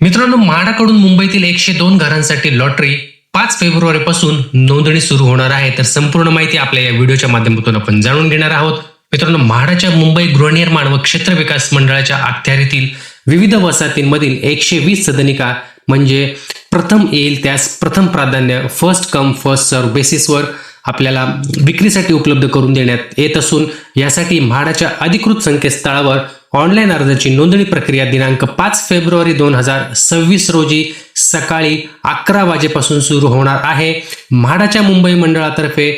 मित्रांनो म्हाडाकडून मुंबईतील एकशे दोन घरांसाठी लॉटरी पाच फेब्रुवारी पासून नोंदणी सुरू होणार आहे. तर संपूर्ण माहिती आपल्या या व्हिडिओच्या माध्यमातून आपण जाणून घेणार आहोत. मित्रांनो म्हाडाच्या मुंबई गृहनिर्माण व क्षेत्र विकास मंडळाच्या अखत्यारीतील विविध वसाहतींमधील एकशे वीस सदनिका म्हणजे प्रथम येईल त्यास प्रथम प्राधान्य फर्स्ट कम फर्स्ट सर्व बेसिसवर आपल्याला विक्रीसाठी उपलब्ध करून देण्यात येत असून यासाठी म्हाडाच्या अधिकृत संकेतस्थळावर ऑनलाईन अर्जाची नोंदणी प्रक्रिया दिनांक पाच फेब्रुवारी दोन हजार सव्वीस रोजी सकाळी अकरा वाजेपासून सुरू होणार आहे. म्हाडाच्या मुंबई मंडळातर्फे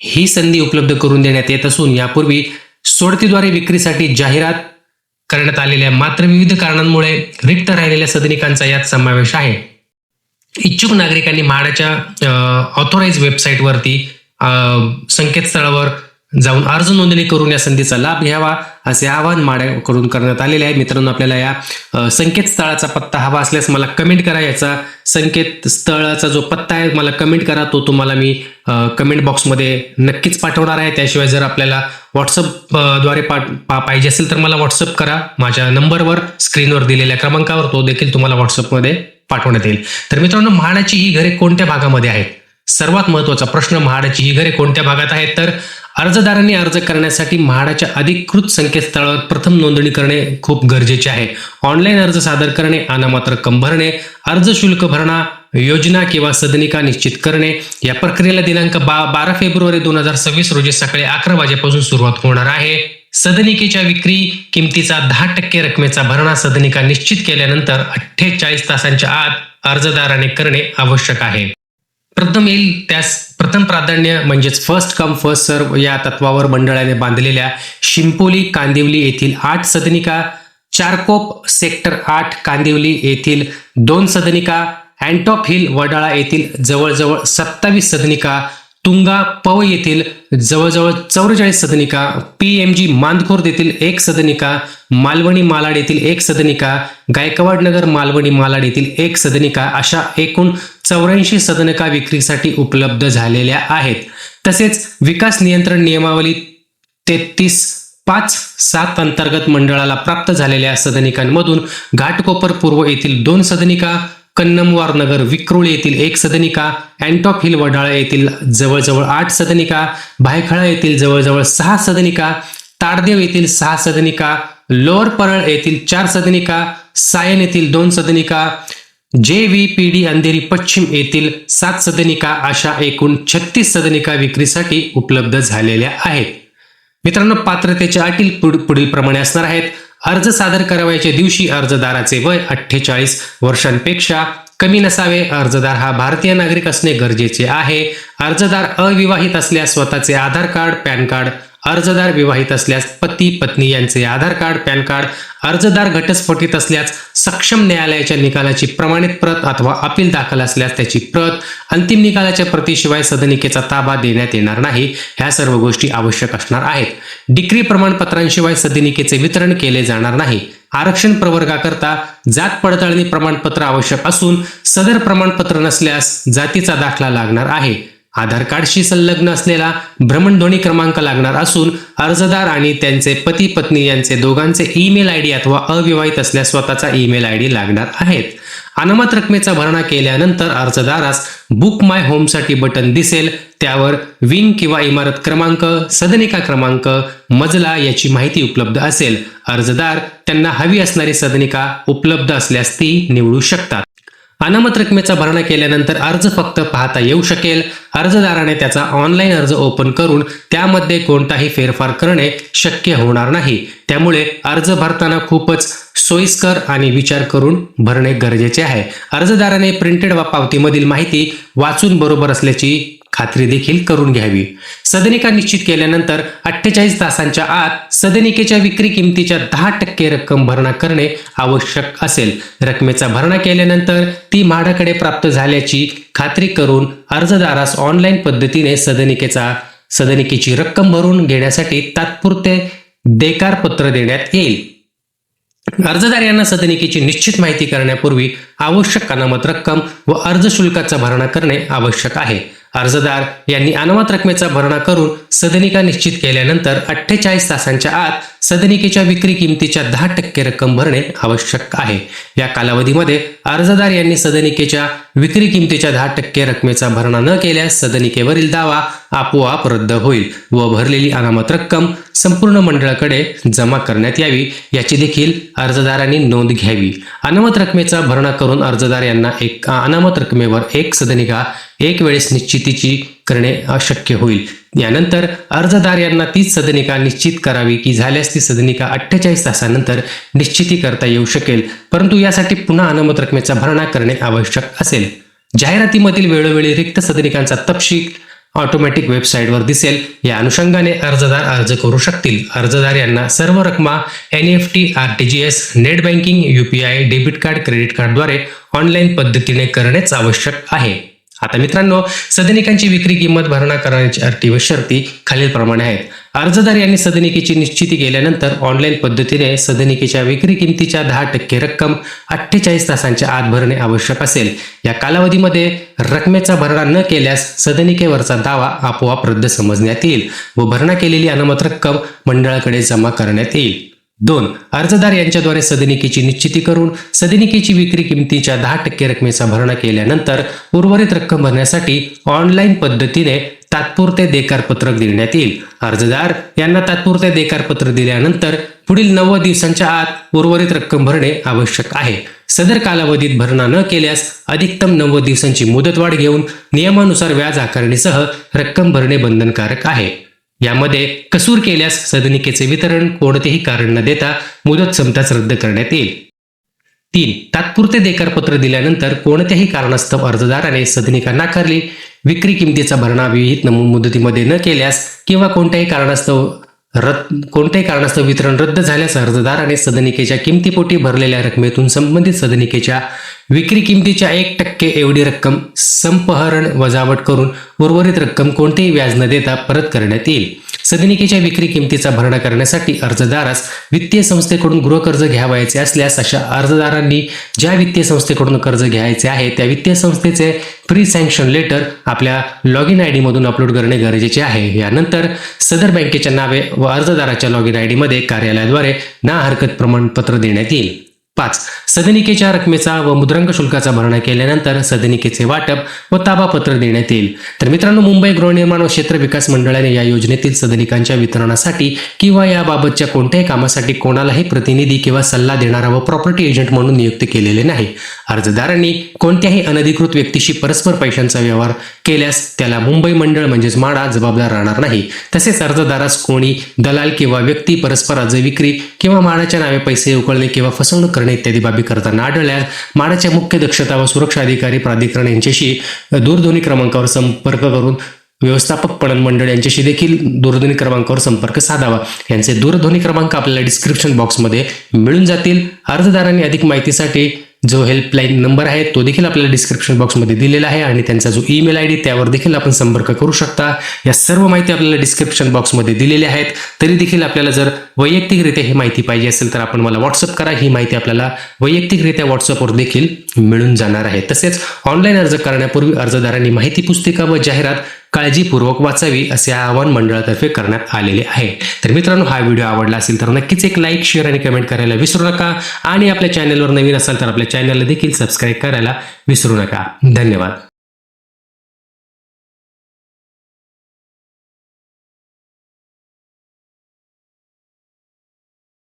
ही संधी उपलब्ध करून देण्यात येत असून यापूर्वी सोडतीद्वारे विक्रीसाठी जाहिरात करण्यात आलेल्या मात्र विविध कारणांमुळे रिक्त राहिलेल्या सदनिकांचा यात समावेश आहे. इच्छुक नागरिकांनी म्हाडाच्या ऑथोराईज वेबसाईटवरती संकेतस्थळावर जाऊन अर्ज नोंदणी करून या संधीचा लाभ घ्यावा असे आवाहन माड्याकडून करण्यात आलेले आहे. मित्रांनो आपल्याला या संकेतस्थळाचा पत्ता हवा असल्यास मला कमेंट करा. याचा संकेतस्थळाचा जो पत्ता आहे मला कमेंट करा. तो तुम्हाला मी कमेंट बॉक्समध्ये नक्कीच पाठवणार आहे. त्याशिवाय जर आपल्याला व्हॉट्सअपद्वारे पाठ पा- पाहिजे असेल तर मला व्हॉट्सअप करा. माझ्या नंबरवर स्क्रीनवर दिलेल्या क्रमांकावर तो देखील तुम्हाला व्हॉट्सअपमध्ये पाठवण्यात येईल. तर मित्रांनो म्हाडाची ही घरे कोणत्या भागामध्ये आहेत? सर्वात महत्त्वाचा प्रश्न म्हाडाची ही घरे कोणत्या भागात आहेत? तर अर्जदारांनी अर्ज करण्यासाठी म्हाडाच्या अधिकृत संकेतस्थळावर प्रथम नोंदणी करणे खूप गरजेचे आहे. ऑनलाईन अर्ज सादर करणे अनामात्र कम भरणे अर्ज शुल्क भरणा योजना किंवा सदनिका निश्चित करणे या प्रक्रियेला दिनांक बा बारा फेब्रुवारी दोन हजार सव्वीस रोजी सकाळी अकरा वाजेपासून सुरुवात होणार आहे. सदनिकेच्या विक्री किमतीचा दहा टक्के रकमेचा भरणा सदनिका निश्चित केल्यानंतर अठ्ठेचाळीस तासांच्या आत अर्जदाराने करणे आवश्यक आहे. प्रथम येईल त्यास प्रथम प्राधान्य म्हणजेच फर्स्ट कम फर्स्ट सर्व या तत्वावर मंडळाने बांधलेल्या शिंपोली कांदिवली येथील आठ सदनिका चारकोप सेक्टर आठ कांदिवली येथील दोन सदनिका अँटॉप हिल वडाळा येथील जवळजवळ सत्तावीस सदनिका तुंगा पव येथील जवळजवळ चौवेचाळीस सदनिका पी एम जी मांदखोर येथील एक सदनिका मालवणी मालाड येथील एक सदनिका गायकवाड नगर मालवणी मालाड येथील एक सदनिका अशा एकूण चौऱ्याऐंशी सदनिका विक्रीसाठी उपलब्ध झालेल्या आहेत. तसेच विकास नियंत्रण नियमावली तेहतीस पाच सात अंतर्गत मंडळाला प्राप्त झालेल्या सदनिकांमधून घाटकोपर पूर्व येथील दोन सदनिका कन्नमवार नगर विक्रोळी येथील एक सदनिका अँटॉप हिल वडाळा येथील जवळजवळ आठ सदनिका भायखळा येथील जवळजवळ सहा सदनिका ताडदेव येथील सहा सदनिका लोअर परळ येथील चार सदनिका सायन येथील दोन सदनिका जे व्ही पी डी अंधेरी पश्चिम येथील सात सदनिका अशा एकूण छत्तीस सदनिका विक्रीसाठी उपलब्ध झालेल्या आहेत. मित्रांनो पात्रतेच्या अटी पुढील प्रमाणे असणार आहेत. अर्ज सादर करावयाच्या दिवशी अर्जदाराचे वय अठ्ठेचाळीस वर्षांपेक्षा कमी नसावे. अर्जदार हा भारतीय नागरिक असणे गरजेचे आहे. अर्जदार अविवाहित असल्यास स्वतःचे आधार कार्ड पॅन कार्ड अर्जदार विवाहित असल्यास पती पत्नी यांचे आधार कार्ड पॅन कार्ड अर्जदार घटस्फोटित असल्यास सक्षम न्यायालयाच्या निकालाची प्रमाणित प्रत अथवा अपील दाखल असल्यास त्याची प्रत अंतिम निकालाच्या प्रतीशिवाय सदनिकेचा ताबा देण्यात येणार नाही. ह्या सर्व गोष्टी आवश्यक असणार आहेत. डिग्री प्रमाणपत्रांशिवाय सदनिकेचे वितरण केले जाणार नाही. आरक्षण प्रवर्गाकरता जात पडताळणी प्रमाणपत्र आवश्यक असून सदर प्रमाणपत्र नसल्यास जातीचा दाखला लागणार आहे. आधार कार्डशी संलग्न असलेला भ्रमणध्वनी क्रमांक लागणार असून अर्जदार आणि त्यांचे पती पत्नी यांचे दोघांचे ईमेल आय डी अथवा अविवाहित असल्यास स्वतःचा ईमेल आय डी लागणार आहेत. अनामत रकमेचा भरणा केल्यानंतर अर्जदारास बुक माय होमसाठी बटन दिसेल. त्यावर विंग किंवा इमारत क्रमांक सदनिका क्रमांक मजला याची माहिती उपलब्ध असेल. अर्जदार त्यांना हवी असणारी सदनिका उपलब्ध असल्यास ती निवडू शकतात. अनामत रकमेचा भरणा केल्यानंतर अर्ज फक्त पाहता येऊ शकेल. अर्जदाराने त्याचा ऑनलाईन अर्ज ओपन करून त्यामध्ये कोणताही फेरफार करणे शक्य होणार नाही. त्यामुळे अर्ज भरताना खूपच सोयीस्कर आणि विचार करून भरणे गरजेचे आहे. अर्जदाराने प्रिंटेड वा पावतीमधील माहिती वाचून बरोबर असल्याची खात्री देखील करून घ्यावी. सदनिका निश्चित केल्यानंतर अठ्ठेचाळीस तासांच्या आत सदनिकेच्या विक्री किमतीच्या दहा टक्के रक्कम भरणा करणे आवश्यक असेल. रकमेचा भरणा केल्यानंतर ती म्हाडाकडे प्राप्त झाल्याची खात्री करून अर्जदारास ऑनलाईन पद्धतीने सदनिकेचा सदनिकेची रक्कम भरून घेण्यासाठी तात्पुरते देकार पत्र देण्यात येईल. अर्जदार यांना सदनिकेची निश्चित माहिती करण्यापूर्वी आवश्यक अनामत रक्कम व अर्ज शुल्काचा भरणा करणे आवश्यक आहे. अर्जदार यांनी अनामत रकमेचा भरणा करून सदनिका निश्चित केल्यानंतर अठ्ठेचाळीस तासांच्या आत सदनिकेच्या विक्री किमतीच्या दहा टक्के रक्कम भरणे आवश्यक आहे. या कालावधीमध्ये अर्जदार यांनी सदनिकेच्या विक्री किमतीच्या दहा टक्के रकमेचा भरणा न केल्यास सदनिकेवरील दावा आपोआप रद्द होईल व भरलेली अनामत रक्कम संपूर्ण मंडळाकडे जमा करण्यात यावी याची देखील अर्जदारांनी नोंद घ्यावी. अनामत रकमेचा भरणा करून अर्जदार यांना एक अनामत रकमेवर एक सदनिका एक वेळेस निश्चितीची करणे अशक्य होईल. यानंतर अर्जदार यांना तीच सदनिका निश्चित करावी की झाल्यास ती सदनिका अठ्ठेचाळीस तासानंतर निश्चिती करता येऊ शकेल. परंतु यासाठी पुन्हा अनामत रकमेचा भरणा करणे आवश्यक असेल. जाहिरातीमधील वेळोवेळी रिक्त सदनिकांचा तपशील ऑटोमॅटिक वेबसाईटवर दिसेल. या अनुषंगाने अर्जदार अर्ज करू शकतील. अर्जदार यांना सर्व रकमा N F T R T G S net banking UPI debit card credit कार्डद्वारे ऑनलाईन पद्धतीने करणेच आवश्यक आहे. आता मित्रांनो सदनिकांची विक्री किंमत भरणा करण्याची अटी व शर्ती खालीलप्रमाणे आहेत. अर्जदार यांनी सदनिकेची निश्चिती केल्यानंतर ऑनलाईन पद्धतीने सदनिकेच्या विक्री किमतीच्या दहा टक्के रक्कम अठ्ठेचाळीस तासांच्या आत भरणे आवश्यक असेल. या कालावधीमध्ये रकमेचा भरणा न केल्यास सदनिकेवरचा दावा आपोआप रद्द समजण्यात येईल व भरणा केलेली अनामत रक्कम मंडळाकडे जमा करण्यात येईल. दोन अर्जदार यांच्याद्वारे सदनिकेची निश्चिती करून सदनिकेची विक्री किमतीच्या दहा टक्के रकमेचा भरणा केल्यानंतर उर्वरित रक्कम भरण्यासाठी ऑनलाईन पद्धतीने तात्पुरते देकारपत्रक देण्यात येईल. अर्जदार यांना तात्पुरते देकारपत्र दिल्यानंतर पुढील नव्वद दिवसांच्या आत उर्वरित रक्कम भरणे आवश्यक आहे. सदर कालावधीत भरणा न केल्यास अधिकतम नव्वद दिवसांची मुदतवाढ घेऊन नियमानुसार व्याज आकारणीसह रक्कम भरणे बंधनकारक आहे. यामध्ये कसूर केल्यास सदनिकेचे वितरण कोणतेही कारण न देता मुदत समताच रद्द करण्यात येईल. तीन तात्पुरते देकारपत्र दिल्यानंतर कोणत्याही कारणास्तव अर्जदाराने सदनिका नाकारली विक्री किमतीचा भरणा विहित नमूद मुदतीमध्ये न केल्यास किंवा कोणत्याही कारणास्तव रद्द कोणत्याही कारणास्तव वितरण रद्द झाल्यास अर्जदाराने सदनिकेच्या किमतीपोटी भरलेल्या रकमेतून संबंधित सदनिकेच्या विक्री किमतीच्या एक टक्के एवढी रक्कम संपहरण वजावट करून उर्वरित रक्कम कोणतेही व्याज न देता परत करण्यात येईल. सदनिकेच्या विक्री किमतीचा भरणा करण्यासाठी अर्जदारास वित्तीय संस्थेकडून गृहकर्ज घ्यावायचे असल्यास अशा अर्जदारांनी ज्या वित्तीय संस्थेकडून कर्ज घ्यायचे आहे त्या वित्तीय संस्थेचे प्री सँक्शन लेटर आपल्या लॉग इन आय डीमधून अपलोड करणे गरजेचे आहे. यानंतर सदर बँकेच्या नावे व अर्जदाराच्या लॉग इन आय डीमध्ये कार्यालयाद्वारे ना हरकत प्रमाणपत्र देण्यात येईल. पाच. सदनिकेच्या रकमेचा व मुद्रांक शुल्काचा भरणा केल्यानंतर सदनिकेचे वाटप व ताबापत्र देण्यात येईल. तर मित्रांनो मुंबई गृहनिर्माण व क्षेत्र विकास मंडळाने या योजनेतील सदनिकांच्या वितरणासाठी किंवा याबाबतच्या कोणत्याही कामासाठी कोणालाही प्रतिनिधी किंवा सल्ला देणारा व प्रॉपर्टी एजंट म्हणून नियुक्त केलेले नाही. अर्जदारांनी कोणत्याही अनधिकृत व्यक्तीशी परस्पर पैशांचा व्यवहार केल्यास त्याला मुंबई मंडळ म्हणजेच माडा जबाबदार राहणार नाही. तसेच अर्जदारास कोणी दलाल किंवा व्यक्ती परस्पर अर्ज विक्री किंवा माडाच्या नावे पैसे उकळणे किंवा फसवणूक करणे करणे इत्यादी बाबी करताना आढळल्यास माडाच्या मुख्य दक्षता व सुरक्षा अधिकारी प्राधिकरण यांच्याशी दूरध्वनी क्रमांकावर संपर्क करून व्यवस्थापक पणन मंडळ यांच्याशी देखील दूरध्वनी क्रमांकावर संपर्क साधावा. यांचे दूरध्वनी क्रमांक आपल्याला डिस्क्रिप्शन बॉक्समध्ये मिळून जातील. अर्जदारांनी अधिक माहितीसाठी जो हेल्पलाईन नंबर आहे तो देखील आपल्याला डिस्क्रिप्शन बॉक्समध्ये दिलेला आहे आणि त्यांचा जो ईमेल आय डी त्यावर देखील आपण संपर्क करू शकता. या सर्व माहिती आपल्याला डिस्क्रिप्शन बॉक्समध्ये दिलेल्या आहेत. तरी देखील आपल्याला जर वैयक्तिकरित्या ही माहिती पाहिजे असेल तर आपण मला व्हॉट्सअप करा. ही माहिती आपल्याला वैयक्तिकरित्या व्हॉट्सअपवर देखील मिळून जाणार आहे. तसेच ऑनलाईन अर्ज करण्यापूर्वी अर्जदारांनी माहिती पुस्तिका व जाहिरात काळजीपूर्वक वाचावी असे आवाहन मंडळातर्फे करण्यात आलेले आहे. तर मित्रांनो हा व्हिडिओ आवडला असेल तर नक्कीच एक लाईक शेअर आणि कमेंट करायला विसरू नका. आणि आपल्या चॅनलवर नवीन असाल तर आपल्या चॅनलला देखील सबस्क्राईब करायला विसरू नका. धन्यवाद.